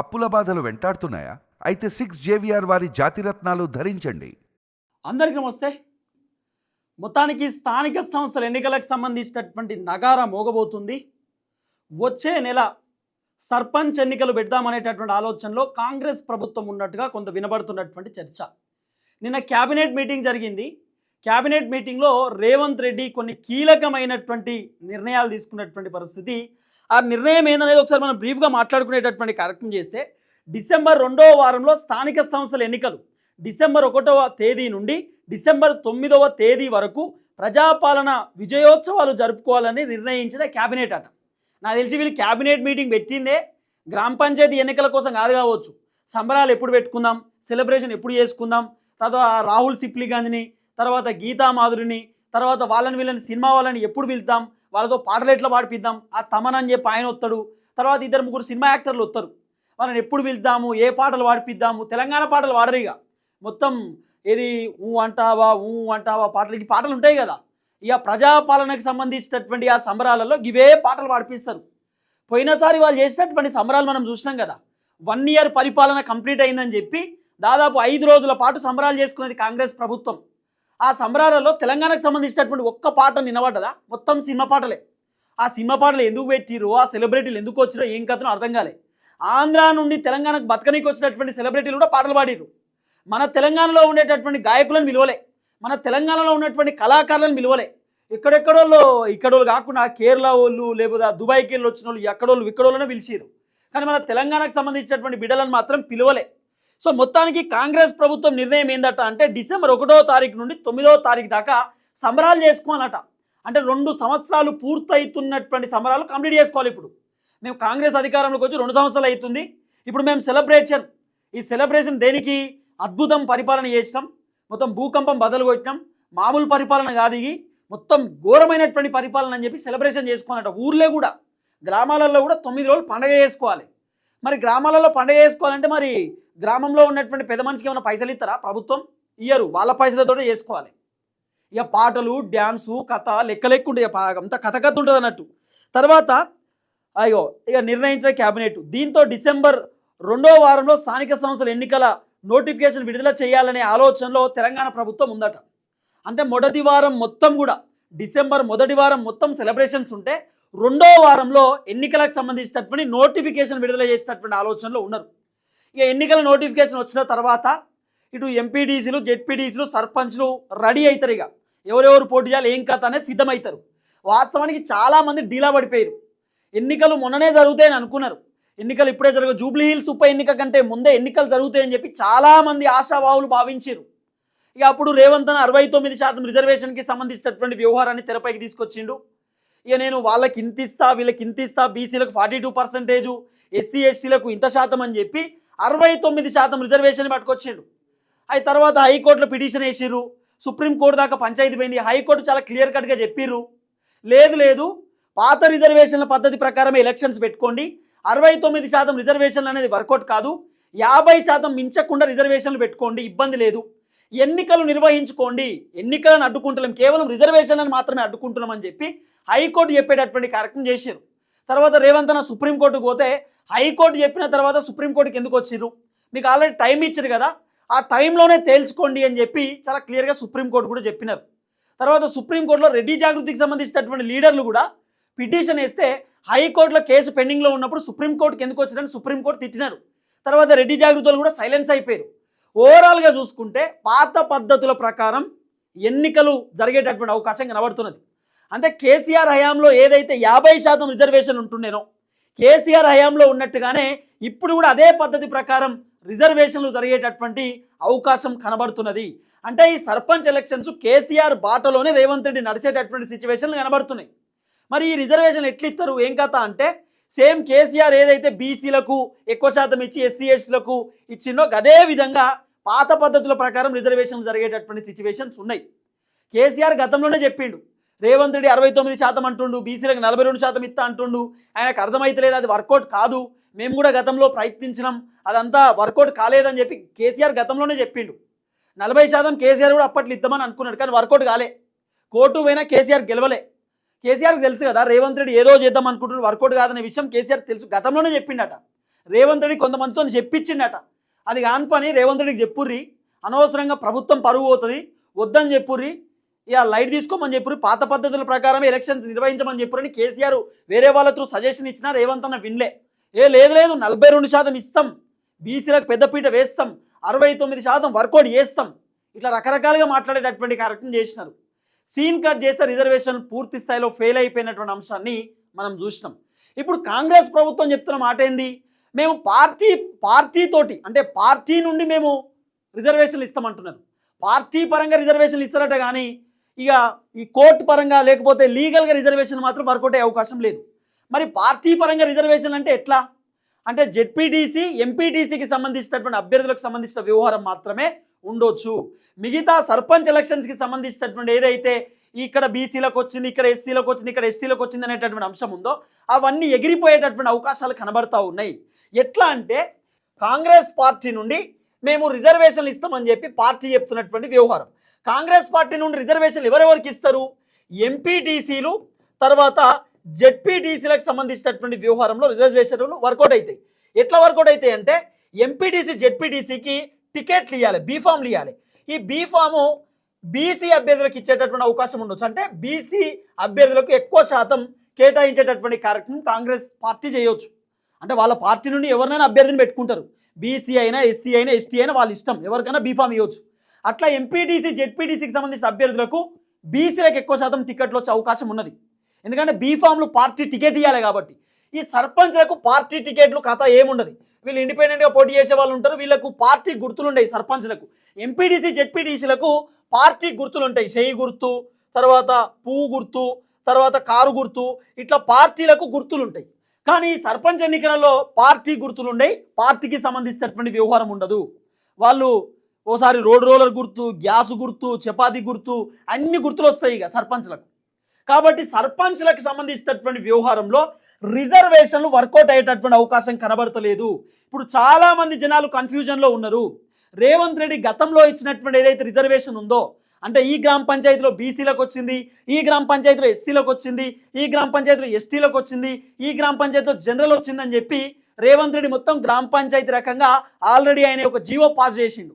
అప్పుల బాధలు వెంటాడుతున్నాయా? అయితే సిక్స్ జేవిఆర్ వారి జాతిరత్నాలు ధరించండి. అందరికీ నమస్తే. మొత్తానికి స్థానిక సంస్థల ఎన్నికలకు సంబంధించినటువంటి నగార మోగబోతుంది. వచ్చే నెల సర్పంచ్ ఎన్నికలు పెడదామనేటటువంటి ఆలోచనలో కాంగ్రెస్ ప్రభుత్వం ఉన్నట్టుగా కొంత వినబడుతున్నటువంటి చర్చ. నిన్న క్యాబినెట్ మీటింగ్ జరిగింది. క్యాబినెట్ మీటింగ్లో రేవంత్ రెడ్డి కొన్ని కీలకమైనటువంటి నిర్ణయాలు తీసుకున్నటువంటి పరిస్థితి ఆ నిర్ణయం ఏందనేది ఒకసారి మనం బ్రీఫ్గా మాట్లాడుకునేటటువంటి కార్యక్రమం చేస్తే డిసెంబర్ రెండవ వారంలో స్థానిక సంస్థల ఎన్నికలు. డిసెంబర్ ఒకటవ తేదీ నుండి డిసెంబర్ తొమ్మిదవ తేదీ వరకు ప్రజాపాలన విజయోత్సవాలు జరుపుకోవాలని నిర్ణయించిన క్యాబినెట్ అట. నాకు తెలిసి వీళ్ళు క్యాబినెట్ మీటింగ్ పెట్టిందే గ్రామ పంచాయతీ ఎన్నికల కోసం కాదు కావచ్చు. సంబరాలు ఎప్పుడు పెట్టుకుందాం సెలబ్రేషన్ ఎప్పుడు చేసుకుందాం తర్వాత రాహుల్ సిప్లి గాంధీని తర్వాత గీతా మాధురిని తర్వాత వాళ్ళని వీళ్ళని సినిమా వాళ్ళని ఎప్పుడు పిలుద్దాం వాళ్ళతో పాటలు ఎట్లా పాడిపిద్దాం? ఆ తమన్ అని చెప్పి ఆయన వస్తాడు. తర్వాత ఇద్దరు ముగ్గురు సినిమా యాక్టర్లు వస్తారు. వాళ్ళని ఎప్పుడు పిలుద్దాము? ఏ పాటలు పాడిపిద్దాము? తెలంగాణ పాటలు పాడరు ఇక. మొత్తం ఏది ఊ అంటావా ఊ అంటావా పాటలు ఈ పాటలు ఉంటాయి కదా. ఇక ప్రజాపాలనకు సంబంధించినటువంటి ఆ సంబరాలలో ఇవే పాటలు పాడిపిస్తారు. పోయినసారి వాళ్ళు చేసినటువంటి సంబరాలు మనం చూసినాం కదా. వన్ ఇయర్ పరిపాలన కంప్లీట్ అయిందని చెప్పి దాదాపు ఐదు రోజుల పాటు సంబరాలు చేసుకున్నది కాంగ్రెస్ ప్రభుత్వం. ఆ సంబరాలలో తెలంగాణకు సంబంధించినటువంటి ఒక్క పాట నినబడ్డదా మొత్తం సినిమా పాటలే. ఆ సినిమా పాటలు ఎందుకు పెట్టిరు ఆ సెలబ్రిటీలు ఎందుకు వచ్చిరో ఏం కథనో అర్థం కాలే. ఆంధ్ర నుండి తెలంగాణకు బతకనీకి వచ్చినటువంటి సెలబ్రిటీలు కూడా పాటలు పాడిరు మన తెలంగాణలో ఉండేటటువంటి గాయకులను విలువలే మన తెలంగాణలో ఉన్నటువంటి కళాకారులను విలువలే ఎక్కడెక్కడోళ్ళు ఇక్కడోళ్ళు కాకుండా కేరళ వాళ్ళు లేకపోతే దుబాయ్కి వెళ్ళి వచ్చిన వాళ్ళు ఎక్కడోళ్ళు ఇక్కడోళ్ళనే పిలిచారు కానీ మన తెలంగాణకు సంబంధించినటువంటి బిడ్డలను మాత్రం పిలువలే. సో మొత్తానికి కాంగ్రెస్ ప్రభుత్వం నిర్ణయం ఏందట అంటే డిసెంబర్ ఒకటో తారీఖు నుండి తొమ్మిదవ తారీఖు దాకా సంబరాలు చేసుకోవాలట. అంటే రెండు సంవత్సరాలు పూర్తయితున్నటువంటి సంబరాలు కంప్లీట్ చేసుకోవాలి ఇప్పుడు. మేము కాంగ్రెస్ అధికారంలోకి వచ్చి రెండు సంవత్సరాలు అవుతుంది. ఇప్పుడు మేము సెలబ్రేషన్. ఈ సెలబ్రేషన్ దేనికి? అద్భుతం పరిపాలన చేసినాం. మొత్తం భూకంపం బదలు కొట్టినాం. మామూలు పరిపాలన కాదు ఇది. మొత్తం ఘోరమైనటువంటి పరిపాలన అని చెప్పి సెలబ్రేషన్ చేసుకోనట ఊర్లే కూడా. గ్రామాలలో కూడా తొమ్మిది రోజులు పండగ చేసుకోవాలి. మరి గ్రామాలలో పండగ చేసుకోవాలంటే మరి గ్రామంలో ఉన్నటువంటి పెద్ద మనిషికి ఏమైనా పైసలు ఇస్తారా ప్రభుత్వం? ఇయ్యరు. వాళ్ళ పైసలతో చేసుకోవాలి. ఇక పాటలు డ్యాన్సు కథ లెక్క లెక్క ఉంటుంది ఇక అంతా కథ కథ ఉంటుంది అన్నట్టు. తర్వాత అయ్యో ఇక నిర్ణయించిన క్యాబినెట్. దీంతో డిసెంబర్ రెండో వారంలో స్థానిక సంస్థల ఎన్నికల నోటిఫికేషన్ విడుదల చేయాలనే ఆలోచనలో తెలంగాణ ప్రభుత్వం ఉందట. అంటే మొదటి వారం మొత్తం కూడా డిసెంబర్ మొదటి వారం మొత్తం సెలబ్రేషన్స్ ఉంటే రెండో వారంలో ఎన్నికలకు సంబంధించినటువంటి నోటిఫికేషన్ విడుదల చేసినటువంటి ఆలోచనలో ఉన్నారు. ఇక ఎన్నికల నోటిఫికేషన్ వచ్చిన తర్వాత ఇటు ఎంపీడీసీలు జెడ్పీడీసీలు సర్పంచ్లు రెడీ అవుతారు ఇక. ఎవరెవరు పోటీ చేయాలి ఏం కథ అనేది సిద్ధమవుతారు. వాస్తవానికి చాలామంది డీలా పడిపోయారు. ఎన్నికలు మొన్ననే జరుగుతాయని అనుకున్నారు. ఎన్నికలు ఇప్పుడే జరగవు జూబ్లీ హిల్స్ ఉప ఎన్నిక కంటే ముందే ఎన్నికలు జరుగుతాయని చెప్పి చాలామంది ఆశావాహులు భావించారు. ఇక అప్పుడు రేవంత్ అరవై తొమ్మిది శాతం రిజర్వేషన్కి సంబంధించినటువంటి వ్యవహారాన్ని తెరపైకి తీసుకొచ్చిండు. ఇక నేను వాళ్ళకి ఇంత ఇస్తా వీళ్ళకి ఇంత ఇస్తా బీసీలకు ఫార్టీ టూ పర్సెంటేజు ఎస్సీ ఎస్టీలకు ఇంత శాతం అని చెప్పి అరవై తొమ్మిది శాతం రిజర్వేషన్ పట్టుకొచ్చిండు. అవి తర్వాత హైకోర్టులో పిటిషన్ వేసిర్రు. సుప్రీంకోర్టు దాకా పంచాయతీ పోయింది. హైకోర్టు చాలా క్లియర్ కట్గా చెప్పిర్రు. లేదు లేదు. పాత రిజర్వేషన్ల పద్ధతి ప్రకారమే ఎలక్షన్స్ పెట్టుకోండి. అరవై తొమ్మిది శాతం రిజర్వేషన్లు అనేది వర్కౌట్ కాదు. యాభై శాతం మించకుండా రిజర్వేషన్లు పెట్టుకోండి. ఇబ్బంది లేదు. ఎన్నికలు నిర్వహించుకోండి. ఎన్నికలను అడ్డుకుంటలేం. కేవలం రిజర్వేషన్లను మాత్రమే అడ్డుకుంటున్నామని చెప్పి హైకోర్టు చెప్పేటటువంటి కార్యక్రమం చేశారు తర్వాత రేవంత్ అన్న సుప్రీంకోర్టుకు పోతే హైకోర్టు చెప్పిన తర్వాత సుప్రీంకోర్టుకి ఎందుకు వచ్చిర్రు? మీకు ఆల్రెడీ టైం ఇచ్చారు కదా. ఆ టైంలోనే తేల్చుకోండి అని చెప్పి చాలా క్లియర్గా సుప్రీంకోర్టు కూడా చెప్పినారు. తర్వాత సుప్రీంకోర్టులో రెడ్డి జాగృతికి సంబంధించినటువంటి లీడర్లు కూడా పిటిషన్ వేస్తే హైకోర్టులో కేసు పెండింగ్లో ఉన్నప్పుడు సుప్రీంకోర్టుకి ఎందుకు వచ్చిందని సుప్రీంకోర్టు తిట్టినారు. తర్వాత రెడ్డి జాగృతులు కూడా సైలెన్స్ అయిపోయారు. ఓవరాల్గా చూసుకుంటే పాత పద్ధతుల ప్రకారం ఎన్నికలు జరిగేటటువంటి అవకాశం కనబడుతున్నది. అంటే కేసీఆర్ హయాంలో ఏదైతే యాభై శాతం రిజర్వేషన్ ఉంటుండేనో కేసీఆర్ హయాంలో ఉన్నట్టుగానే ఇప్పుడు కూడా అదే పద్ధతి ప్రకారం రిజర్వేషన్లు జరిగేటటువంటి అవకాశం కనబడుతున్నది. అంటే ఈ సర్పంచ్ ఎలక్షన్స్ కేసీఆర్ బాటలోనే రేవంత్ రెడ్డి నడిచేటటువంటి సిచ్యువేషన్లు కనబడుతున్నాయి. మరి ఈ రిజర్వేషన్ ఎట్లిస్తారు ఏం కథ అంటే సేమ్ కేసీఆర్ ఏదైతే బీసీలకు ఎక్కువ శాతం ఇచ్చి ఎస్సీ ఎస్టీలకు ఇచ్చిండో అదే విధంగా పాత పద్ధతుల ప్రకారం రిజర్వేషన్లు జరిగేటటువంటి సిచ్యువేషన్స్ ఉన్నాయి. కేసీఆర్ గతంలోనే చెప్పిండు రేవంత్ రెడ్డి అరవై తొమ్మిది శాతం అంటుండు బీసీలకు నలభై రెండు శాతం ఇస్తా అంటుండు ఆయనకు అర్థమైతలేదు అది వర్కౌట్ కాదు మేము కూడా గతంలో ప్రయత్నించినాం అదంతా వర్కౌట్ కాలేదని చెప్పి కేసీఆర్ గతంలోనే చెప్పిండు. నలభై శాతం కేసీఆర్ కూడా అప్పట్లో ఇద్దామని అనుకున్నాడు కానీ వర్కౌట్ కాలే. కోర్టు పోయినా కేసీఆర్ గెలవలే. కేసీఆర్కి తెలుసు కదా రేవంత్ రెడ్డి ఏదో చేద్దాం అనుకుంటున్నాడు వర్కౌట్ కాదనే విషయం కేసీఆర్ తెలుసు. గతంలోనే చెప్పిండట. రేవంత్ రెడ్డి కొంతమందితో చెప్పించిండట. అది కాని పని రేవంత్ రెడ్డికి చెప్పుర్రి. అనవసరంగా ప్రభుత్వం పరుగు పోతుంది. వద్దని చెప్పుర్రి. ఇక లైట్ తీసుకోమని చెప్పుర్రి. పాత పద్ధతుల ప్రకారం ఎలక్షన్స్ నిర్వహించమని చెప్పురని కేసీఆర్ వేరే వాళ్ళతో సజెషన్ ఇచ్చినా రేవంత్ అన్న వినలే. ఏ లేదు లేదు నలభై రెండు శాతం ఇస్తాం. బీసీలకు పెద్దపీట వేస్తాం. అరవై తొమ్మిది శాతం వర్కౌట్ చేస్తాం. ఇట్లా రకరకాలుగా మాట్లాడేటటువంటి కార్యక్రమం చేసినారు. సీన్ కట్ చేస్తే రిజర్వేషన్ పూర్తి స్థాయిలో ఫెయిల్ అయిపోయినటువంటి అంశాన్ని మనం చూసినాం. ఇప్పుడు కాంగ్రెస్ ప్రభుత్వం చెప్తున్న మాట ఏంది? మేము పార్టీ పార్టీతోటి అంటే పార్టీ నుండి మేము రిజర్వేషన్లు ఇస్తామంటున్నారు. పార్టీ పరంగా రిజర్వేషన్లు ఇస్తారట కానీ ఇక ఈ కోర్టు పరంగా లేకపోతే లీగల్గా రిజర్వేషన్ మాత్రం వర్కౌట్ అయ్యే అవకాశం లేదు. మరి పార్టీ పరంగా రిజర్వేషన్ అంటే ఎట్లా? అంటే జెడ్పీటీసీ ఎంపీటీసీకి సంబంధించినటువంటి అభ్యర్థులకు సంబంధించిన వ్యవహారం మాత్రమే ఉండొచ్చు. మిగతా సర్పంచ్ ఎలక్షన్స్కి సంబంధించినటువంటి ఏదైతే ఇక్కడ బీసీలకు వచ్చింది ఇక్కడ ఎస్సీలకు వచ్చింది ఇక్కడ ఎస్టీలకు వచ్చింది అనేటటువంటి అంశం ఉందో అవన్నీ ఎగిరిపోయేటటువంటి అవకాశాలు కనబడతా ఉన్నాయి. ఎట్లా అంటే కాంగ్రెస్ పార్టీ నుండి మేము రిజర్వేషన్లు ఇస్తామని చెప్పి పార్టీ చెప్తున్నటువంటి వ్యవహారం. కాంగ్రెస్ పార్టీ నుండి రిజర్వేషన్లు ఎవరెవరికి ఇస్తారు? ఎంపీటీసీలు తర్వాత జెడ్పీటీసీలకు సంబంధించినటువంటి వ్యవహారంలో రిజర్వేషన్లు వర్కౌట్ అవుతాయి. ఎట్లా వర్కౌట్ అవుతాయి అంటే ఎంపీటీసీ జెడ్పీటీసీకి టికెట్లు ఇవ్వాలి బీఫామ్లు ఇవ్వాలి ఈ బీఫాము బీసీ అభ్యర్థులకు ఇచ్చేటటువంటి అవకాశం ఉండొచ్చు. అంటే బీసీ అభ్యర్థులకు ఎక్కువ శాతం కేటాయించేటటువంటి కార్యక్రమం కాంగ్రెస్ పార్టీ చేయవచ్చు అంటే వాళ్ళ పార్టీ నుండి ఎవరినైనా అభ్యర్థిని పెట్టుకుంటారు. బీసీ అయినా ఎస్సీ అయినా ఎస్టీ అయినా వాళ్ళ ఇష్టం. ఎవరికైనా బీఫామ్ ఇవ్వచ్చు. అట్లా ఎంపీటీసీ జెడ్పీటీసీకి సంబంధించిన అభ్యర్థులకు బీసీలకు ఎక్కువ శాతం టికెట్లు వచ్చే అవకాశం ఉన్నది. ఎందుకంటే బీఫామ్లు పార్టీ టికెట్ ఇవ్వాలి కాబట్టి. ఈ సర్పంచ్లకు పార్టీ టికెట్లు కథ ఏముండదు. వీళ్ళు ఇండిపెండెంట్గా పోటీ చేసే వాళ్ళు ఉంటారు. వీళ్ళకు పార్టీ గుర్తులు ఉండవు సర్పంచ్లకు. ఎంపీడీసీ జెడ్పీడీసీలకు పార్టీ గుర్తులు ఉంటాయి చేయి గుర్తు తర్వాత పువ్వు గుర్తు తర్వాత కారు గుర్తు ఇట్లా పార్టీలకు గుర్తులు ఉంటాయి కానీ సర్పంచ్ ఎన్నికలలో పార్టీ గుర్తులు ఉండయి పార్టీకి సంబంధించినటువంటి వ్యవహారం ఉండదు. వాళ్ళు ఓసారి రోడ్ రోలర్ గుర్తు గ్యాస్ గుర్తు చపాతీ గుర్తు అన్ని గుర్తులు వస్తాయి ఇక సర్పంచ్లకు. కాబట్టి సర్పంచ్లకు సంబంధించినటువంటి వ్యవహారంలో రిజర్వేషన్లు వర్కౌట్ అయ్యేటటువంటి అవకాశం కనబడతలేదు. ఇప్పుడు చాలామంది జనాలు కన్ఫ్యూజన్లో ఉన్నారు. రేవంత్ రెడ్డి గతంలో ఇచ్చినటువంటి ఏదైతే రిజర్వేషన్ ఉందో అంటే ఈ గ్రామ పంచాయతీలో బీసీలకు వచ్చింది ఈ గ్రామ పంచాయతీలో ఎస్సీలకు వచ్చింది ఈ గ్రామ పంచాయతీలో ఎస్టీలకు వచ్చింది ఈ గ్రామ పంచాయతీలో జనరల్ వచ్చిందని చెప్పి రేవంత్ రెడ్డి మొత్తం గ్రామ పంచాయతీ రకంగా ఆల్రెడీ ఆయన ఒక జీవో పాస్ చేసిండు.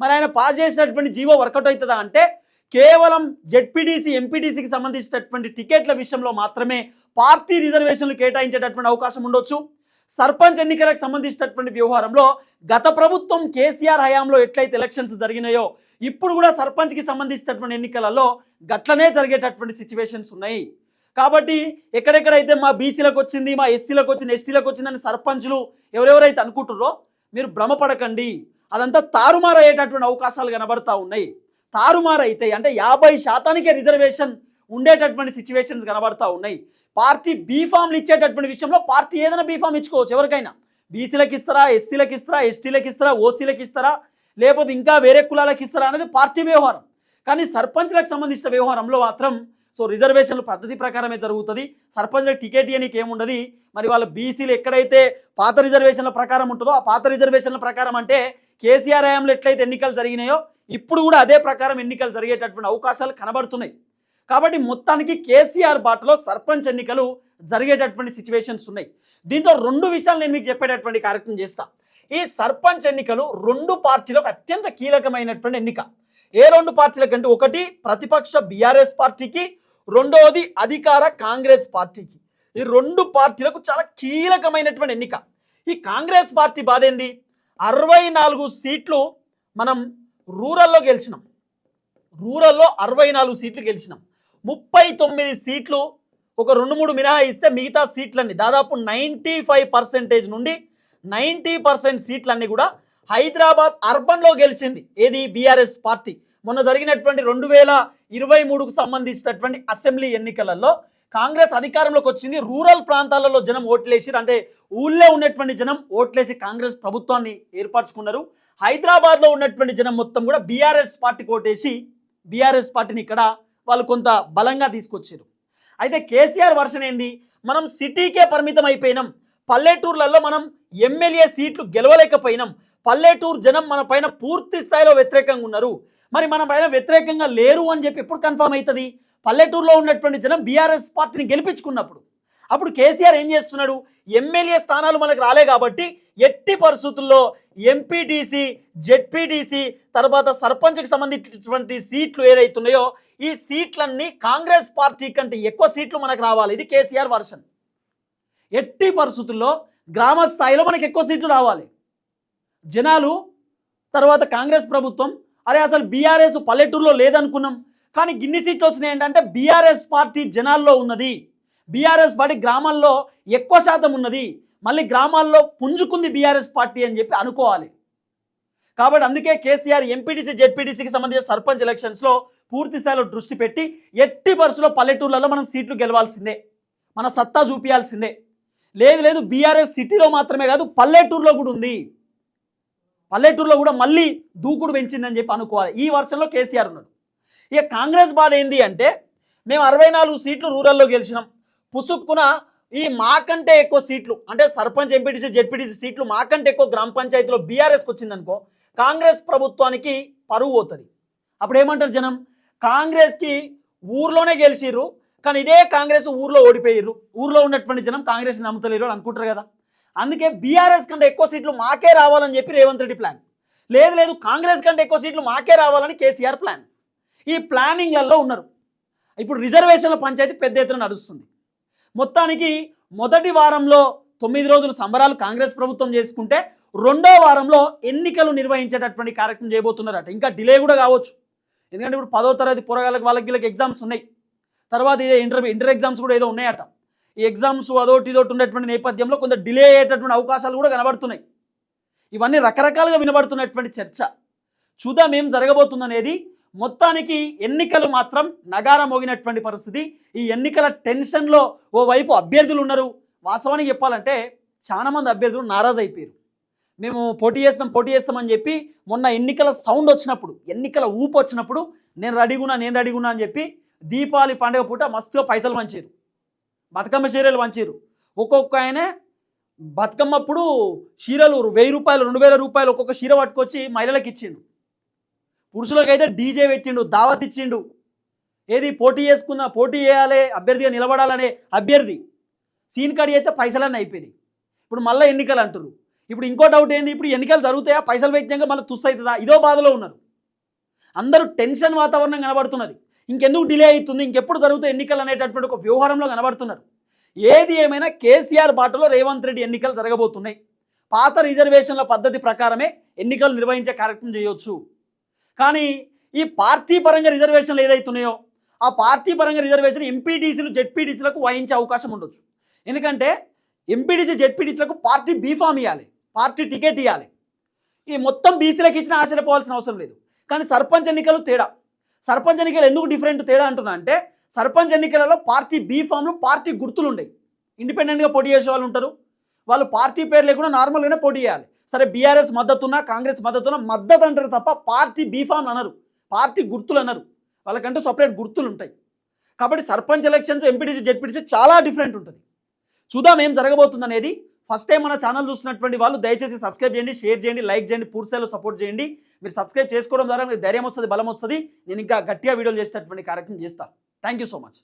మరి ఆయన పాస్ చేసినటువంటి జీవో వర్కౌట్ అవుతుందా అంటే కేవలం జెడ్పీటీసీ ఎంపీటీసీకి సంబంధించినటువంటి టికెట్ల విషయంలో మాత్రమే పార్టీ రిజర్వేషన్లు కేటాయించేటటువంటి అవకాశం ఉండొచ్చు. సర్పంచ్ ఎన్నికలకు సంబంధించినటువంటి వ్యవహారంలో గత ప్రభుత్వం కేసీఆర్ హయాంలో ఎట్లయితే ఎలక్షన్స్ జరిగినాయో ఇప్పుడు కూడా సర్పంచ్కి సంబంధించినటువంటి ఎన్నికలలో గట్లనే జరిగేటటువంటి సిచ్యువేషన్స్ ఉన్నాయి. కాబట్టి ఎక్కడెక్కడైతే మా బీసీలకు వచ్చింది మా ఎస్సీలకు వచ్చింది ఎస్టీలకు వచ్చిందని సర్పంచ్లు ఎవరెవరైతే అనుకుంటుర్రో మీరు భ్రమపడకండి. అదంతా తారుమారు అయ్యేటటువంటి అవకాశాలు కనబడతా ఉన్నాయి. తారుమారు అయితే అంటే యాభై శాతానికే రిజర్వేషన్ ఉండేటటువంటి సిచ్యువేషన్స్ కనబడతా ఉన్నాయి. పార్టీ బీఫామ్లు ఇచ్చేటటువంటి విషయంలో పార్టీ ఏదైనా బీఫామ్ ఇచ్చుకోవచ్చు ఎవరికైనా. బీసీలకు ఇస్తారా ఎస్సీలకు ఇస్తారా ఎస్టీలకు ఇస్తారా ఓసీలకు ఇస్తారా లేకపోతే ఇంకా వేరే కులాలకు ఇస్తారా అనేది పార్టీ వ్యవహారం. కానీ సర్పంచ్లకు సంబంధించిన వ్యవహారంలో మాత్రం సో రిజర్వేషన్లు పద్ధతి ప్రకారమే జరుగుతుంది. సర్పంచ్ల టికెట్ ఇవ్వనీకి ఏముండదు? మరి వాళ్ళ బీసీలు ఎక్కడైతే పాత రిజర్వేషన్ల ప్రకారం ఉంటుందో ఆ పాత రిజర్వేషన్ల ప్రకారం అంటే కేసీఆర్ హయాంలో ఎట్లయితే ఎన్నికలు జరిగినాయో ఇప్పుడు కూడా అదే ప్రకారం ఎన్నికలు జరిగేటటువంటి అవకాశాలు కనబడుతున్నాయి. కాబట్టి మొత్తానికి కేసీఆర్ బాటలో సర్పంచ్ ఎన్నికలు జరిగేటటువంటి సిచ్యువేషన్స్ ఉన్నాయి. దీంట్లో రెండు విషయాలు నేను మీకు చెప్పేటటువంటి కార్యక్రమం చేస్తా. ఈ సర్పంచ్ ఎన్నికలు రెండు పార్టీలకు అత్యంత కీలకమైనటువంటి ఎన్నిక. ఏ రెండు పార్టీలకంటే ఒకటి ప్రతిపక్ష బీఆర్ఎస్ పార్టీకి రెండవది అధికార కాంగ్రెస్ పార్టీకి. ఈ రెండు పార్టీలకు చాలా కీలకమైనటువంటి ఎన్నిక. ఈ కాంగ్రెస్ పార్టీ బాధ ఏంది? అరవై నాలుగు సీట్లు మనం రూరల్లో గెలిచినాం. రూరల్లో అరవై నాలుగు సీట్లు గెలిచినాం. ముప్పై తొమ్మిది సీట్లు ఒక రెండు మూడు మినహాయిస్తే మిగతా సీట్లన్నీ దాదాపు నైంటీ ఫైవ్ పర్సెంటేజ్ నుండి నైంటీ పర్సెంట్ సీట్లన్నీ కూడా హైదరాబాద్ అర్బన్లో గెలిచింది. ఏది? BRS party. మొన్న జరిగినటువంటి రెండు వేల ఇరవై మూడుకు సంబంధించినటువంటి అసెంబ్లీ ఎన్నికలలో కాంగ్రెస్ అధికారంలోకి వచ్చింది. రూరల్ ప్రాంతాలలో జనం ఓట్లేసి అంటే ఊళ్ళో ఉన్నటువంటి జనం ఓట్లేసి కాంగ్రెస్ ప్రభుత్వాన్ని ఏర్పరచుకున్నారు. హైదరాబాద్లో ఉన్నటువంటి జనం మొత్తం కూడా బీఆర్ఎస్ పార్టీకి ఓటేసి బీఆర్ఎస్ పార్టీని ఇక్కడ వాళ్ళు కొంత బలంగా తీసుకొచ్చారు అయితే కేసీఆర్ వర్షన్ ఏంది? మనం సిటీకే పరిమితం అయిపోయినాం. పల్లెటూర్లలో మనం ఎమ్మెల్యే సీట్లు గెలవలేకపోయినాం. పల్లెటూరు జనం మన పైన పూర్తి స్థాయిలో వ్యతిరేకంగా ఉన్నారు. మరి మన పైన వ్యతిరేకంగా లేరు అని చెప్పి ఎప్పుడు కన్ఫర్మ్ అవుతుంది? పల్లెటూరులో ఉన్నటువంటి జనం బీఆర్ఎస్ పార్టీని గెలిపించుకున్నప్పుడు. అప్పుడు కేసీఆర్ ఏం చేస్తున్నాడు? ఎమ్మెల్యే స్థానాలు మనకు రాలే కాబట్టి ఎట్టి పరిస్థితుల్లో ఎంపీటీసీ జెడ్పీటీసీ తర్వాత సర్పంచ్కి సంబంధించినటువంటి సీట్లు ఏదైతున్నాయో ఈ సీట్లన్నీ కాంగ్రెస్ పార్టీ కంటే ఎక్కువ సీట్లు మనకు రావాలి. ఇది కేసీఆర్ వర్షన్. ఎట్టి పరిస్థితుల్లో గ్రామ స్థాయిలో మనకి ఎక్కువ సీట్లు రావాలి. జనాలు తర్వాత కాంగ్రెస్ ప్రభుత్వం అరే అసలు బీఆర్ఎస్ పల్లెటూరులో లేదనుకున్నాం. కానీ గిన్ని సీట్లు వచ్చినాయి ఏంటంటే బీఆర్ఎస్ పార్టీ జనాల్లో ఉన్నది. బీఆర్ఎస్ పార్టీ గ్రామాల్లో ఎక్కువ శాతం ఉన్నది. మళ్ళీ గ్రామాల్లో పుంజుకుంది బీఆర్ఎస్ పార్టీ అని చెప్పి అనుకోవాలి. కాబట్టి అందుకే కేసీఆర్ ఎంపీటీసీ జెడ్పీటీసీకి సంబంధించిన సర్పంచ్ ఎలక్షన్స్లో పూర్తి స్థాయిలో దృష్టి పెట్టి ఎట్టి బరుసులో పల్లెటూర్లలో మనం సీట్లు గెలవాల్సిందే. మన సత్తా చూపించాల్సిందే లేదు లేదు బీఆర్ఎస్ సిటీలో మాత్రమే కాదు పల్లెటూరులో కూడా ఉంది. పల్లెటూరులో కూడా మళ్ళీ దూకుడు పెంచిందని చెప్పి అనుకోవాలి. ఈ వర్షంలో కేసీఆర్ ఉన్నాడు. ఇక కాంగ్రెస్ బాధ ఏంది అంటే మేము అరవై నాలుగు సీట్లు రూరల్లో గెలిచినాం. పుసుక్కున ఈ మాకంటే ఎక్కువ సీట్లు అంటే సర్పంచ్ ఎంపీటీసీ జెడ్పీటీసీ సీట్లు మాకంటే ఎక్కువ గ్రామ పంచాయతీలో బీఆర్ఎస్కి వచ్చిందనుకో కాంగ్రెస్ ప్రభుత్వానికి పరువు పోతుంది. అప్పుడు ఏమంటారు జనం? కాంగ్రెస్కి ఊర్లోనే గెలిచిర్రు కానీ ఇదే కాంగ్రెస్ ఊర్లో ఓడిపోయిర్రు. ఊర్లో ఉన్నటువంటి జనం కాంగ్రెస్ నమ్ముతలేరు అని అనుకుంటారు కదా. అందుకే బీఆర్ఎస్ కంటే ఎక్కువ సీట్లు మాకే రావాలని చెప్పి రేవంత్ రెడ్డి ప్లాన్ లేదు లేదు కాంగ్రెస్ కంటే ఎక్కువ సీట్లు మాకే రావాలని కేసీఆర్ ప్లాన్ ఈ ప్లానింగ్లలో ఉన్నారు. ఇప్పుడు రిజర్వేషన్ల పంచాయతీ పెద్ద ఎత్తున నడుస్తుంది. మొత్తానికి మొదటి వారంలో తొమ్మిది రోజులు సంబరాలు కాంగ్రెస్ ప్రభుత్వం చేసుకుంటే రెండో వారంలో ఎన్నికలు నిర్వహించేటటువంటి కార్యక్రమం చేయబోతున్నారట. ఇంకా డిలే కూడా కావచ్చు. ఎందుకంటే ఇప్పుడు పదో తరగతి పోరగాళ్ళకి వాళ్ళకి వీళ్ళకి ఎగ్జామ్స్ ఉన్నాయి. తర్వాత ఇదే ఇంటర్ ఇంటర్ ఎగ్జామ్స్ కూడా ఏదో ఉన్నాయట. ఎగ్జామ్స్ అదోటి ఇదోటి ఉన్నటువంటి నేపథ్యంలో కొంత డిలే అయ్యేటటువంటి అవకాశాలు కూడా కనబడుతున్నాయి. ఇవన్నీ రకరకాలుగా వినబడుతున్నటువంటి చర్చ. చూద్దాం ఏం జరగబోతుందనేది. మొత్తానికి ఎన్నికలు మాత్రం నగార మోగినటువంటి పరిస్థితి. ఈ ఎన్నికల టెన్షన్లో ఓవైపు అభ్యర్థులు ఉన్నారు. వాస్తవానికి చెప్పాలంటే చాలా మంది అభ్యర్థులు నారాజ్ అయిపోయారు. మేము పోటీ చేస్తాం పోటీ చేస్తామని చెప్పి మొన్న ఎన్నికల సౌండ్ వచ్చినప్పుడు ఎన్నికల ఊపు వచ్చినప్పుడు నేను రెడీగున్నా నేను రెడీగున్నా అని చెప్పి దీపావళి పండుగ పూట మస్తుగా పైసలు పంచారు. బతుకమ్మ చీరలు పంచారు ఒక్కొక్క ఆయన బతుకమ్మప్పుడు చీరలు వెయ్యి రూపాయలు రెండు వేల రూపాయలు ఒక్కొక్క చీర పట్టుకొచ్చి మహిళలకు ఇచ్చిండు. పురుషులకైతే డీజే పెట్టిండు దావత్ ఇచ్చిండు. ఏది పోటీ చేసుకున్న పోటీ చేయాలి అభ్యర్థిగా నిలబడాలనే అభ్యర్థి. సీన్ కడి అయితే పైసలన్నీ అయిపోయినాయి. ఇప్పుడు మళ్ళీ ఎన్నికలు అంటారు ఇప్పుడు ఇంకో డౌట్ ఏంది? ఇప్పుడు ఎన్నికలు జరుగుతాయా? పైసలు పెట్టినాక మళ్ళీ తుస్సు అవుతుందా ఇదో బాధలో ఉన్నారు. అందరూ టెన్షన్ వాతావరణం కనబడుతున్నది. ఇంకెందుకు డిలే అవుతుంది? ఇంకెప్పుడు జరుగుతాయి ఎన్నికలు అనేటటువంటి ఒక వ్యవహారంలో కనబడుతున్నారు. ఏది ఏమైనా కేసీఆర్ బాటలో రేవంత్ రెడ్డి ఎన్నికలు జరగబోతున్నాయి. పాత రిజర్వేషన్ల పద్ధతి ప్రకారమే ఎన్నికలు నిర్వహించే కార్యక్రమం చేయొచ్చు. కానీ ఈ పార్టీ పరంగా రిజర్వేషన్లు ఏదైతున్నాయో ఆ పార్టీ పరంగా రిజర్వేషన్ ఎంపీటీసీలు జెడ్పీటీసీలకు వహించే అవకాశం ఉండొచ్చు. ఎందుకంటే ఎంపీటీసీ జెడ్పీటీసీలకు పార్టీ బీఫామ్ ఇవ్వాలి పార్టీ టికెట్ ఇవ్వాలి ఈ మొత్తం బీసీలకు ఇచ్చిన ఆశ్చర్యపోవాల్సిన అవసరం లేదు. కానీ సర్పంచ్ ఎన్నికలు తేడా. సర్పంచ్ ఎన్నికలు ఎందుకు డిఫరెంట్ తేడా అంటున్నా అంటే సర్పంచ్ ఎన్నికలలో పార్టీ బీ ఫామ్లో పార్టీ గుర్తులు ఉండేవి. ఇండిపెండెంట్గా పోటీ చేసే వాళ్ళు ఉంటారు. వాళ్ళు పార్టీ పేరు లేకుండా నార్మల్గానే పోటీ చేయాలి. సరే బీఆర్ఎస్ మద్దతున్నా కాంగ్రెస్ మద్దతున్నా మద్దతు అంటారు తప్ప పార్టీ బీఫామ్ అనరు. పార్టీ గుర్తులు అనరు. వాళ్ళకంటే సపరేట్ గుర్తులు ఉంటాయి. కాబట్టి సర్పంచ్ ఎలక్షన్స్ ఎంపీటీసీ జెడ్పీటీసీ చాలా డిఫరెంట్ ఉంటుంది. చూద్దాం ఏం జరగబోతుంది అనేది ఫస్ట్ టైం మన ఛానల్ చూస్తున్నటువంటి వాళ్ళు దయచేసి సబ్స్క్రైబ్ చేయండి షేర్ చేయండి లైక్ చేయండి పూర్తిలో సపోర్ట్ చేయండి. మీరు సబ్స్క్రైబ్ చేసుకోవడం ద్వారా మీకు ధైర్యం వస్తుంది బలం వస్తుంది. నేను ఇంకా గట్టిగా వీడియోలు చేసేటటువంటి కార్యక్రమం చేస్తాను థ్యాంక్ యూ సో మచ్